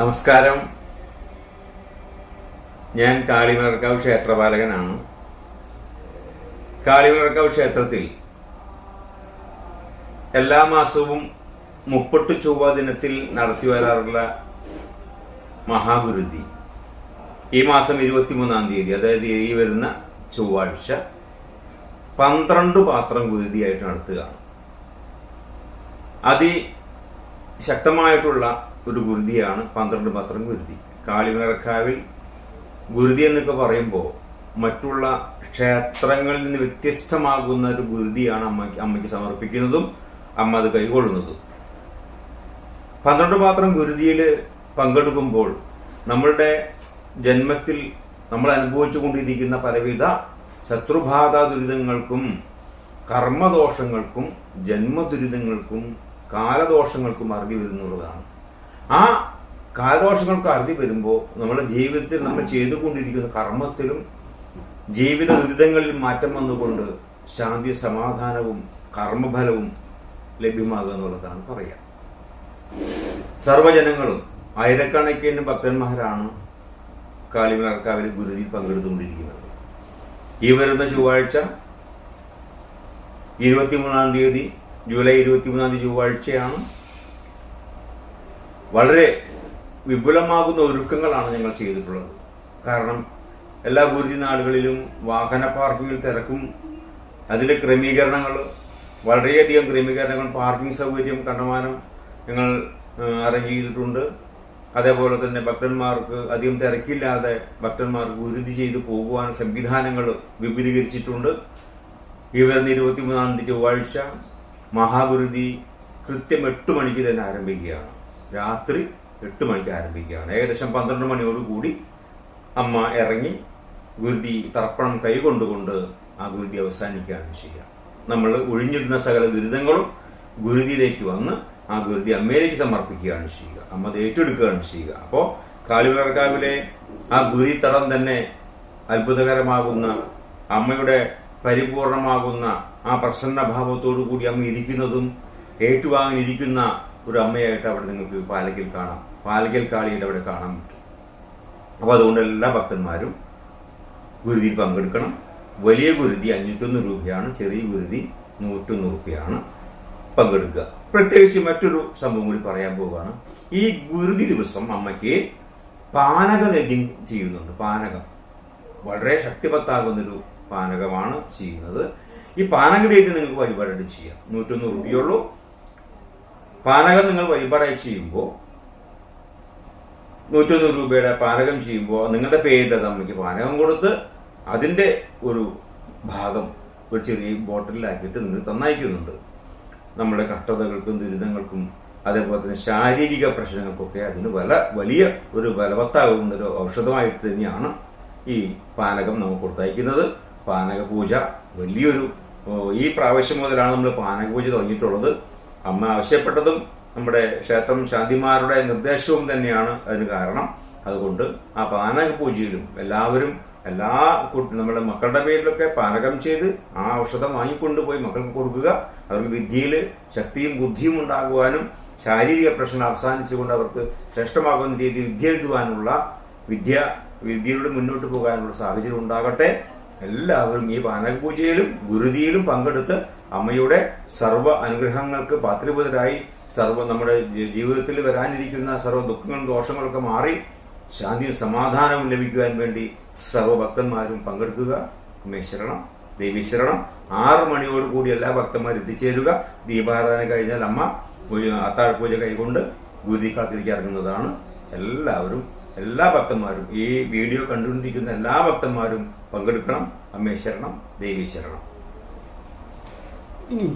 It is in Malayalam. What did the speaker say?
നമസ്കാരം. ഞാൻ കാളിമലർക്കാവ് ക്ഷേത്രപാലകനാണ്. കാളിമലർക്കാവ് ക്ഷേത്രത്തിൽ എല്ലാ മാസവും മുപ്പട്ട് ചൊവ്വ ദിനത്തിൽ നടത്തി വരാറുള്ള മഹാഗുരുതി. ഈ മാസം ഇരുപത്തിമൂന്നാം തീയതി അതായത് ഈ വരുന്ന ചൊവ്വാഴ്ച പന്ത്രണ്ട് പാത്രം ഗുരുതിയായിട്ട് നടത്തുകയാണ്. അതിശക്തമായിട്ടുള്ള ഒരു ഗുരുതിയാണ് പന്ത്രണ്ട് മാത്രം ഗുരുതി. കാളിമലർക്കാവിൽ ഗുരുതി എന്നൊക്കെ പറയുമ്പോൾ മറ്റുള്ള ക്ഷേത്രങ്ങളിൽ നിന്ന് വ്യത്യസ്തമാകുന്ന ഒരു ഗുരുതിയാണ് അമ്മയ്ക്ക് അമ്മയ്ക്ക് സമർപ്പിക്കുന്നതും അമ്മ അത് കൈകൊള്ളുന്നതും. പന്ത്രണ്ട് പാത്രം ഗുരുതിയിൽ പങ്കെടുക്കുമ്പോൾ നമ്മളുടെ ജന്മത്തിൽ നമ്മൾ അനുഭവിച്ചു കൊണ്ടിരിക്കുന്ന പലവിധ ശത്രുബാധ ദുരിതങ്ങൾക്കും കർമ്മദോഷങ്ങൾക്കും ജന്മദുരിതങ്ങൾക്കും കാലദോഷങ്ങൾക്കും അറിഞ്ഞു വരുന്നുള്ളതാണ്. ആ കാലദോഷങ്ങൾക്ക് അറുതി വരുമ്പോൾ നമ്മുടെ ജീവിതത്തിൽ നമ്മൾ ചെയ്തുകൊണ്ടിരിക്കുന്ന കർമ്മത്തിലും ജീവിത ദുരിതങ്ങളിൽ മാറ്റം വന്നുകൊണ്ട് ശാന്തി സമാധാനവും കർമ്മഫലവും ലഭ്യമാകുക എന്നുള്ളതാണ് പറയാം. സർവജനങ്ങളും ആയിരക്കണക്കിന് ഭക്തന്മാരാണ് കാളിമലർക്കാവിൽ ഗുരുതി പങ്കെടുത്തുകൊണ്ടിരിക്കുന്നത്. ഈ വരുന്ന ചൊവ്വാഴ്ച ഇരുപത്തിമൂന്നാം തീയതി ജൂലൈ ഇരുപത്തിമൂന്നാം തീയതി ചൊവ്വാഴ്ചയാണ് വളരെ വിപുലമാകുന്ന ഒരുക്കങ്ങളാണ് ഞങ്ങൾ ചെയ്തിട്ടുള്ളത്. കാരണം എല്ലാ ഗുരുതി നാടുകളിലും വാഹന പാർക്കിങ്ങിൽ തിരക്കും അതിന്റെ ക്രമീകരണങ്ങൾ വളരെയധികം ക്രമീകരണങ്ങൾ പാർക്കിംഗ് സൗകര്യം കണ്ടമാനം ഞങ്ങൾ അറേഞ്ച് ചെയ്തിട്ടുണ്ട്. അതേപോലെ തന്നെ ഭക്തന്മാർക്ക് അധികം തിരക്കില്ലാതെ ഭക്തന്മാർക്ക് ഗുരുതി ചെയ്ത് പോകുവാൻ സംവിധാനങ്ങൾ വിപുലീകരിച്ചിട്ടുണ്ട്. ഈ വരുന്ന ഇരുപത്തിമൂന്നാം തീയതി ചൊവ്വാഴ്ച മഹാഗുരുതി കൃത്യം എട്ട് മണിക്ക് തന്നെ ആരംഭിക്കുകയാണ്. രാത്രി എട്ട് മണിക്ക് ആരംഭിക്കുകയാണ്. ഏകദേശം പന്ത്രണ്ട് മണിയോട് കൂടി അമ്മ ഇറങ്ങി ഗുരുതി തർപ്പണം കൈകൊണ്ടുകൊണ്ട് ആ ഗുരുതി അവസാനിക്കുകയാണ് ചെയ്യുക. നമ്മൾ ഒഴിഞ്ഞിരുന്ന സകല ദുരിതങ്ങളും ഗുരുതിയിലേക്ക് വന്ന് ആ ഗുരുതി അമ്മയിലേക്ക് സമർപ്പിക്കുകയാണ് ചെയ്യുക. അമ്മ അത് ഏറ്റെടുക്കുകയാണ് ചെയ്യുക. അപ്പോൾ കാലുവിളർക്കാവിലെ ആ ഗുരുതി തടം തന്നെ അത്ഭുതകരമാകുന്ന അമ്മയുടെ പരിപൂർണമാകുന്ന ആ പ്രസന്നഭാവത്തോടു കൂടി അമ്മ ഇരിക്കുന്നതും ഏറ്റുവാങ്ങിയിരിക്കുന്ന ഒരു അമ്മയായിട്ട് അവിടെ നിങ്ങൾക്ക് പാലക്കൽ കാണാം. പാലക്കൽ കാളിയുടെ അവിടെ കാണാൻ പറ്റും. അപ്പോൾ അതുകൊണ്ട് എല്ലാ ഭക്തന്മാരും ഗുരുതിയിൽ പങ്കെടുക്കണം. വലിയ ഗുരുതി അഞ്ഞൂറ്റൊന്ന് രൂപയാണ് ചെറിയ ഗുരുതി നൂറ്റൊന്ന് രൂപയാണ് പങ്കെടുക്കുക. പ്രത്യേകിച്ച് മറ്റൊരു സംഭവം കൂടി പറയാൻ പോവുകയാണ്. ഈ ഗുരുതി ദിവസം അമ്മയ്ക്ക് പാനക നദ്യം ചെയ്യുന്നുണ്ട്. പാനകം. വളരെ ശക്തിപത്താകുന്നൊരു പാനകമാണ് ചെയ്യുന്നത്. ഈ പാനക നിങ്ങൾക്ക് വഴിപാടായിട്ട് ചെയ്യാം. നൂറ്റൊന്ന് റുപ്യുള്ളൂ പാനകം നിങ്ങൾ വഴിപാടായി ചെയ്യുമ്പോൾ നൂറ്റൊന്ന് രൂപയുടെ പാനകം ചെയ്യുമ്പോൾ നിങ്ങളുടെ പേരിൽ അമ്മയ്ക്ക് പാനകം കൊടുത്ത് അതിന്റെ ഒരു ഭാഗം ഒരു ചെറിയ ബോട്ടിലാക്കിയിട്ട് നിങ്ങൾ തന്നയക്കുന്നുണ്ട്. നമ്മുടെ കഷ്ടതകൾക്കും ദുരിതങ്ങൾക്കും അതേപോലെ തന്നെ ശാരീരിക പ്രശ്നങ്ങൾക്കൊക്കെ അതിന് വല വലിയ ഒരു ബലവത്താകുന്ന ഒരു ഔഷധമായിട്ട് തന്നെയാണ് ഈ പാനകം നമുക്ക് കൊടുത്തയക്കുന്നത്. പാനക പൂജ വലിയൊരു ഈ പ്രാവശ്യം മുതലാണ് നമ്മൾ പാനക പൂജ തുടങ്ങിയിട്ടുള്ളത്. അമ്മ ആവശ്യപ്പെട്ടതും നമ്മുടെ ക്ഷേത്രം ശാന്തിമാരുടെ നിർദ്ദേശവും തന്നെയാണ് അതിന് കാരണം. അതുകൊണ്ട് ആ പാനക പൂജയിലും എല്ലാവരും എല്ലാ നമ്മുടെ മക്കളുടെ പേരിലൊക്കെ പാനകം ചെയ്ത് ആ ഔഷധം വാങ്ങിക്കൊണ്ടുപോയി മക്കൾക്ക് കൊടുക്കുക. അവർക്ക് വിദ്യയിൽ ശക്തിയും ബുദ്ധിയും ഉണ്ടാകുവാനും ശാരീരിക പ്രശ്നം അവസാനിച്ചുകൊണ്ട് അവർക്ക് ശ്രേഷ്ഠമാകുന്ന രീതിയിൽ വിദ്യ എഴുതുവാനുള്ള വിദ്യ വിദ്യയിലൂടെ മുന്നോട്ട് പോകാനുള്ള സാഹചര്യം ഉണ്ടാകട്ടെ. എല്ലാവരും ഈ പാനകപൂജയിലും ഗുരുതിയിലും പങ്കെടുത്ത് അമ്മയുടെ സർവ അനുഗ്രഹങ്ങൾക്ക് പാത്രീഭൂതരായി സർവ നമ്മുടെ ജീവിതത്തിൽ വരാനിരിക്കുന്ന സർവ ദുഃഖങ്ങളും ദോഷങ്ങളൊക്കെ മാറി ശാന്തിയും സമാധാനവും ലഭിക്കുവാൻ വേണ്ടി സർവഭക്തന്മാരും പങ്കെടുക്കുക. അമ്മേ ശരണം ദേവി ശരണം. ആറ് മണിയോട് കൂടി എല്ലാ ഭക്തന്മാരും എത്തിച്ചേരുക. ദീപാരാധന കഴിഞ്ഞാൽ അമ്മ അത്താഴപൂജ പൂജ കൈകൊണ്ട് ഗുരുതി കാത്തിരിക്കാൻ ഇറങ്ങുന്നതാണ്. എല്ലാവരും എല്ലാ ഭക്തന്മാരും ഈ വീഡിയോ കണ്ടുകൊണ്ടിരിക്കുന്ന എല്ലാ ഭക്തന്മാരും പങ്കെടുക്കണം. അമ്മേ ശരണം ശരണം. ഇനി